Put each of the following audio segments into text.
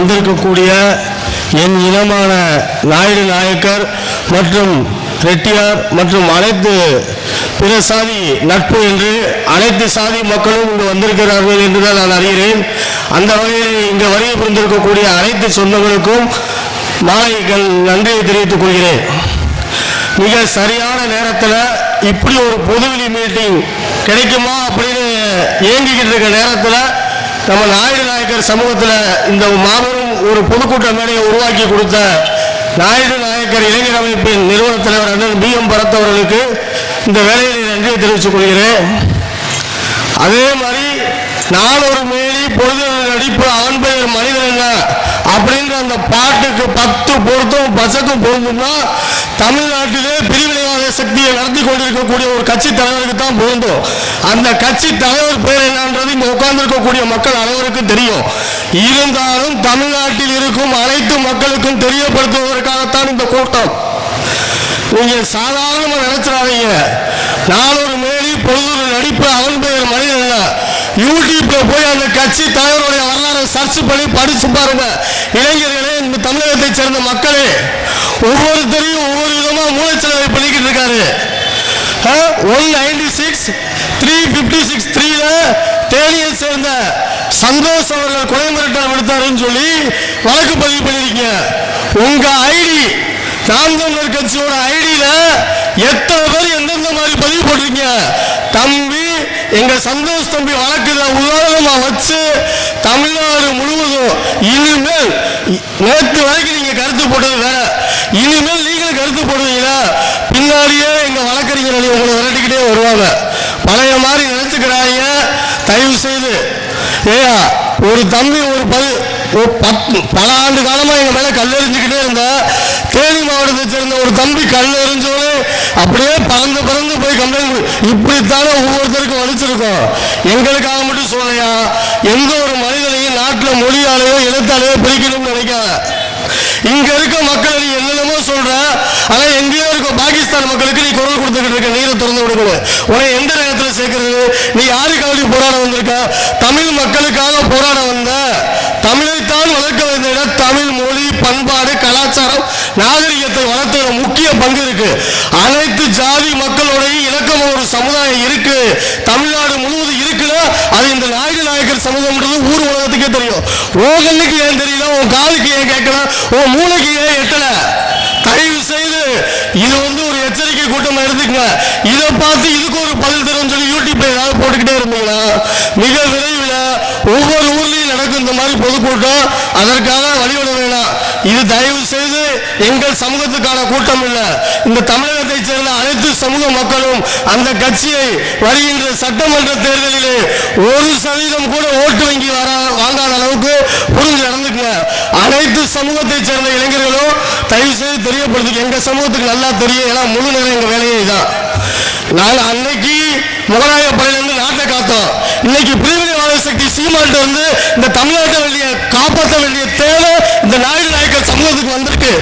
வந்திருக்கக்கூடிய என் இனமான நாயுடு நாயக்கர் மற்றும் ரெட்டியார் மற்றும் அனைத்து பிற சாதி நட்பு என்று அனைத்து சாதி மக்களும் இங்கு வந்திருக்கிறார்கள் என்று தான் நான் அறிகிறேன். அந்த வகையில் இங்கு வருகை புரிந்திருக்கக்கூடிய அனைத்து சொந்தங்களுக்கும் மாலைகள் நன்றியை தெரிவித்துக் கொள்கிறேன். மிக சரியான நேரத்தில் இப்படி ஒரு பொதுவெளி மீட்டிங் கிடைக்குமா அப்படின்னு ஏங்கிக்கிட்டு இருக்க நேரத்தில் நம்ம நாயுடு நாயக்கர் சமூகத்தில் இந்த மாபெரும் ஒரு பொதுக்கூட்ட மேடையை உருவாக்கி கொடுத்த நாயுடு நாயக்கர் இளைஞர் அமைப்பின் நிறுவன தலைவர் அண்ணன் பி எம் பரத் அவர்களுக்கு இந்த வேலையை நன்றியை தெரிவித்துக் கொள்கிறேன். அதே மாதிரி நான் ஒரு மேலி பொழுது நடிப்பு அவன் பெயர் மனிதன் என்ன அப்படின்ற அந்த பாட்டுக்கு பத்து பொருத்தும் பசத்தும் பொருந்தும்னா தமிழ்நாட்டிலே பிரிவினைவாத சக்தியை நடத்தி கொண்டிருக்கக்கூடிய ஒரு கட்சி தலைவருக்கு தான் பொருந்தும். அந்த கட்சி தலைவர் பேர் என்னன்றது இங்க உட்கார்ந்திருக்கக்கூடிய மக்கள் அனைவருக்கும் தெரியும். இருந்தாலும் தமிழ்நாட்டில் இருக்கும் அனைத்து மக்களுக்கும் தெரியப்படுத்துவதற்காகத்தான் இந்த கூட்டம். நீங்க சாதாரணமா நினைச்சிடாதீங்க. ஒரு மேலி பொழுது நடிப்பு அவன் பெயர் மனிதன் இல்ல. யூடியூப்ல போய் அந்த கட்சி தலைவருடைய வரலாறு சர்ச் பண்ணி படிச்சு பாருங்க. இளைஞர்களே இந்த தமிழகத்தை சேர்ந்த மக்களே ஒவ்வொருத்தரையும் ஒவ்வொரு மூலச்சல மூளைச்சலவை பண்ணிக்கிட்டு இருக்காரு. One ninety six three fifty six த்ரீல தேனியை சேர்ந்த சந்தோஷ் அவர்கள் கொலை மிரட்டல் விடுத்தாருன்னு சொல்லி வழக்கு பதிவு பண்ணிருக்கீங்க. உங்க ஐடி நாம் தமிழர் கட்சியோட ஐடியில எத்தனை பேர் எந்தெந்த மாதிரி பதிவு போட்டிருக்கீங்க? தம்பி எங்க சந்தோஷ் தம்பி வழக்குல உதாரணமா வச்சு தமிழ்நாடு முழுவதும் இனிமேல் நேற்று வரைக்கும் நீங்க கருத்து போட்டது வேற. இனிமேல் நீங்களும் போடுவீங்களா? பின்னாடியே எங்க வழக்கறிஞர் அணி உங்களை விரட்டிக்கிட்டே வருவாங்க. பழைய மாதிரி நினைச்சுக்கிறாங்க. தயவு செய்து ஏயா ஒரு தம்பி ஒரு பது ஒரு பத்து பல ஆண்டு காலமா எங்க மேல கல்லெறிஞ்சுக்கிட்டே இருந்தா தேனி மாவட்டத்தை சேர்ந்த ஒரு தம்பி கல் எறிஞ்சோன்னு அப்படியே பறந்து பறந்து போய் கம்ப்ளைண்ட் இப்படித்தானே ஒவ்வொருத்தருக்கும் வலிச்சிருக்கோம் எங்களுக்காக மட்டும் சொல்லலையா? எந்த ஒரு மனிதனையும் நாட்டில் மொழியாலேயோ இனத்தாலேயோ பிரிக்கணும்னு நினைக்காத. இங்க இருக்க மக்களை நீ என்னென்னமோ சொல்ற ஆனால் எங்கேயோ இருக்கும் பாகிஸ்தான் மக்களுக்கு நீ குரல் கொடுத்துக்கிட்டு இருக்க நீரை திறந்து விடுக்கணும் உன்னை எந்த நேரத்தில் சேர்க்கறது? நீ யாருக்காக போராட வந்திருக்க? தமிழ் மக்களுக்காக போராட வந்த தமிழைத்தான் வளர்க்க வந்த தமிழ் மொழி பண்பாடு கலாச்சாரம் நாகரிகத்தை வளர்த்ததுல முக்கிய பங்கு இருக்கு. அனைத்து ஜாதி மக்களுடைய இலக்கம் ஒரு சமுதாயம் இருக்கு. தமிழ்நாடு முழுவதும் இருக்குன்னா அது இந்த நாயுடு நாயக்கர் சமூகம்ன்றது ஊர் உலகத்துக்கே தெரியும். உன் கண்ணுக்கு ஏன் தெரியல? உன் காலுக்கு ஏன் கேட்கல? உன் மூளைக்கு ஏன் எட்டல? இது வந்து ஒரு எச்சரிக்கை கூட்டம் எடுத்துக்கங்க. இதை பார்த்து இதுக்கு ஒரு பதில் தரும் சொல்லி யூடியூப்ல ஏதாவது போட்டுக்கிட்டே இருந்தீங்கன்னா மிக விரைவில் ஒவ்வொரு ஊர்லயும் நடக்கும் இந்த மாதிரி பொதுக்கூட்டம். அதற்காக வழிவிட வேணாம். இது தயவு செய்து எங்கள் சமூகத்துக்கான கூட்டம் இல்லை. இந்த தமிழகத்தை சேர்ந்த அனைத்து சமூக மக்களும் அந்த கட்சியை வருகின்ற சட்டமன்ற தேர்தலிலே ஒரு சதவீதம் கூட ஓட்டு வங்கி வர வாங்காத அளவுக்கு புரிஞ்சு நடந்துக்கங்க. அனைத்து சமூகத்தை சேர்ந்த இளைஞர்களும் தயவு செய்து தெரியப்படுத்துங்க எங்க சமூகத்துக்கு நல்லா தெரியும். ஏன்னா முழு நேரம் எங்க வேலையே தான் நான் அன்னைக்கு முகலாய படையிலிருந்து நாட்டை காத்தோம். இன்னைக்கு பிரிவினைவாத சக்தி சீமான்ட்டு வந்து இந்த தமிழ்நாட்டை வேண்டிய காப்பாற்ற வேண்டிய தேவை இந்த நாயுடு நாயக்கர் சமூகத்துக்கு வந்திருக்கு.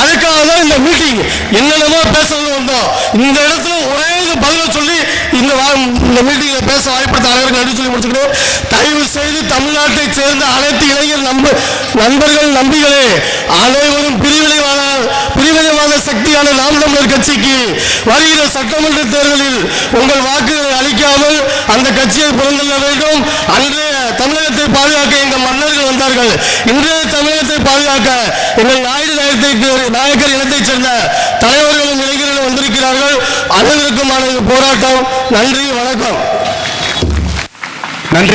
அதுக்காக தான் இந்த மீட்டிங் என்னென்னமோ பேசணும்னு வந்தோம். இந்த இடத்துல ஒரே இது பதில சொல்லி இந்த வா- இந்த மீட்டிங்ல பேச வாய்ப்படுத்த அனைவருக்கும் நன்றி சொல்லி முடிச்சுக்கணும் தயவு செய்து தமிழ்நாட்டை சேர்ந்த அனைத்து இளைஞர் நம்ப நண்பர்கள் நம்பிகளே அனைவரும் பிரிவினைவான பிரிவினைவாத சக்தியான நாம் தமிழர் கட்சிக்கு வருகிற சட்டமன்ற தேர்தலில் உங்கள் வாக்குகளை அளிக்காமல் அந்த கட்சியை புறந்தள்ள வேண்டும். அன்றைய தமிழகத்தை பாதுகாக்க எங்கள் மன்னர்கள் வந்தார்கள். இன்றைய தமிழகத்தை பாதுகாக்க எங்கள் நாயுடு நாயகத்தை நாயக்கர் இனத்தைச் சேர்ந்த தலைவர் அனைவருக்குமான போராட்டம். நன்றி வணக்கம்.